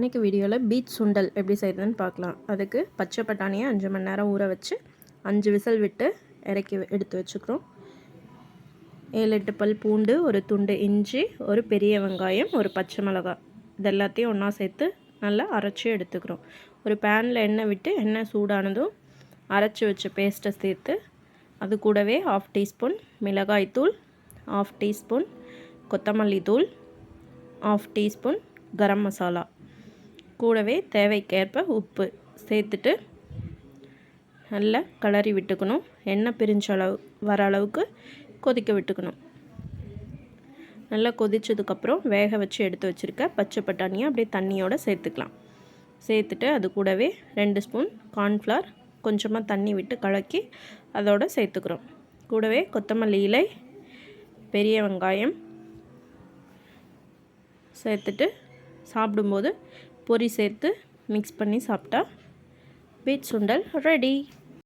இன்றைக்கி வீடியோவில் பீச் சுண்டல் எப்படி செய்கிறதுன்னு பார்க்கலாம். அதுக்கு பச்சை பட்டாணியை அஞ்சு மணி நேரம் ஊற வச்சு அஞ்சு விசில் விட்டு இறக்கி எடுத்து வச்சுக்கிறோம். ஏழு எட்டு பல் பூண்டு ஒரு துண்டு இஞ்சி ஒரு பெரிய வெங்காயம் ஒரு பச்சை மிளகாய் இது எல்லாத்தையும் ஒன்றா சேர்த்து நல்லா அரைச்சி எடுத்துக்கிறோம். ஒரு பேனில் எண்ணெய் விட்டு எண்ணெய் சூடானதும் அரைச்சி வச்ச பேஸ்ட்டை சேர்த்து அது கூடவே ஆஃப் டீஸ்பூன் மிளகாய்த்தூள் ஆஃப் டீஸ்பூன் கொத்தமல்லி தூள் ஆஃப் டீஸ்பூன் கரம் மசாலா. கூடவே தேவைக்கேற்ப உப்பு சேர்த்துட்டு நல்லா கிளறி விட்டுக்கணும். எண்ணெய் பிரிஞ்ச அளவு வர அளவுக்கு கொதிக்க விட்டுக்கணும். நல்லா கொதித்ததுக்கப்புறம் வேக வச்சு எடுத்து வச்சுருக்க பச்சை பட்டாணியை அப்படியே தண்ணியோடு சேர்த்துக்கலாம். சேர்த்துட்டு அது கூடவே ரெண்டு ஸ்பூன் கார்ன்ஃப்ளவர் கொஞ்சமாக தண்ணி விட்டு கலக்கி அதோட சேர்த்துக்கிறோம். கூடவே கொத்தமல்லி இலை பெரிய வெங்காயம் சேர்த்துட்டு சாப்பிடும்போது பொரி சேர்த்து மிக்ஸ் பண்ணி சாப்பிட்டா பீட் சுண்டல் ரெடி